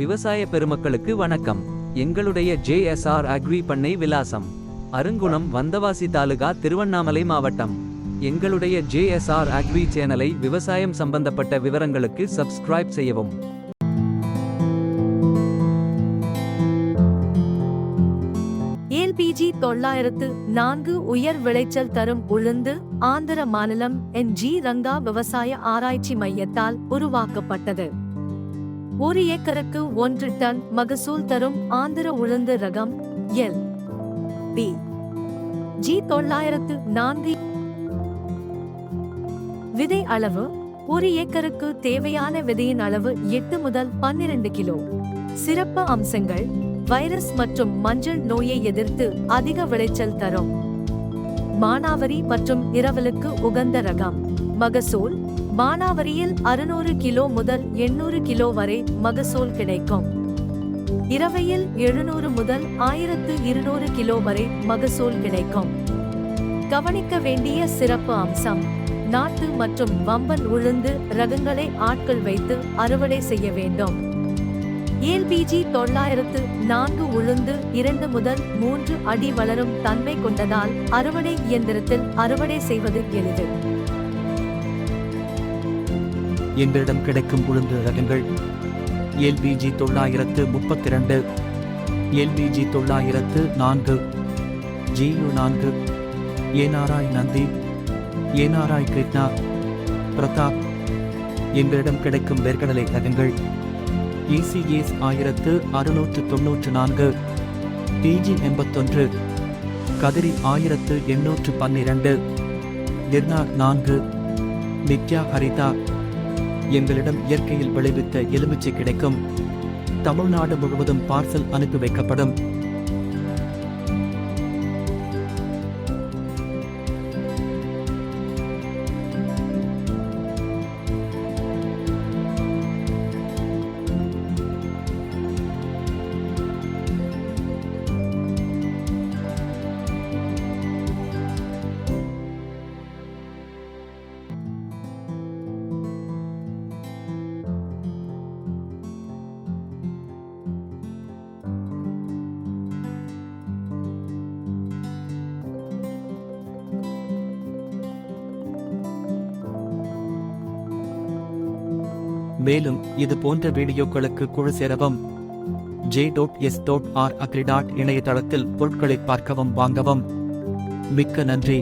விவசாய பெருமக்களுக்கு வணக்கம். எங்களுடைய ஜேஎஸ்ஆர் அக்ரி பண்ணை விலாசம். அருங்குணம் வந்தவாசி தாலுகா திருவண்ணாமலை மாவட்டம். எங்களுடைய ஜேஎஸ்ஆர் அக்ரி சேனலை விவசாயம் சம்பந்தப்பட்ட விவரங்களுக்கு சப்ஸ்கிரைப் செய்யவும். ஏல்பிஜி தொள்ளாயிரத்து நான்கு உயர் விளைச்சல் தரும் உளுந்து ஆந்திர மாநிலம் என் ஜி ரங்கா விவசாய ஆராய்ச்சி மையத்தால் உருவாக்கப்பட்டது. ஒரு ஏக்கருக்கு ஒன்று டன் மகசூல் தரும் ஆந்திர உளுந்து ரகம் எல். பி. ஜி தொள்ளாயிரத்து நான்கு. விதை அளவு ஒரு ஏக்கருக்கு தேவையான விதையின் அளவு எட்டு முதல் பன்னிரண்டு கிலோ. சிறப்பு அம்சங்கள் வைரஸ் மற்றும் மஞ்சள் நோயை எதிர்த்து அதிக விளைச்சல் தரும். மானாவரி மற்றும் இரவலுக்கு உகந்த ரகம் மகசூல் மானாவரியில் அறுநூறு கிலோ முதல் எண்ணூறு கிலோ வரை மகசூல் கிடைக்கும். இரவையில் எழுநூறு முதல் ஆயிரத்து இருநூறு கிலோ வரை மகசூல் கிடைக்கும். கவனிக்க வேண்டிய சிறப்பு அம்சம் நாட்டு மற்றும் வம்பன் உளுந்து ரகங்களை ஆட்கள் வைத்து அறுவடை செய்ய வேண்டும். ஏல்பிஜி தொள்ளாயிரத்து நான்கு உளுந்து இரண்டு முதல் மூன்று அடி வளரும் தன்மை கொண்டதால் அறுவடை இயந்திரத்தில் அறுவடை செய்வது எளிது. எங்களிடம் கிடைக்கும் உளுந்து ரகங்கள். எல்பிஜி தொள்ளாயிரத்து முப்பத்தி ரெண்டு எல்பிஜி தொள்ளாயிரத்து நான்கு. ஜியு நான்கு. ஏனாராய் நந்தி. ஏனாராய் கிருஷ்ணா. பிரதாப். எங்களிடம் கிடைக்கும் வேர்க்கடலை ரகங்கள். இசிஎஸ் ஆயிரத்து அறுநூற்று தொன்னூற்று நான்கு. டிஜி எண்பத்தொன்று. கதிரி ஆயிரத்து எண்ணூற்று பன்னிரண்டு. நிர்னா நான்கு. நித்யா ஹரிதா. எங்களிடம் இயற்கையில் விளைவித்த எலுமிச்சை கிடைக்கும். தமிழ்நாடு முழுவதும் பார்சல் அனுப்பி வைக்கப்படும். மேலும் இது போன்ற வீடியோக்களுக்கு குழு சேரவும் J dot S dot R agri dot இணையதளத்தில் பொருட்களை பார்க்கவும் வாங்கவும். மிக்க நன்றி.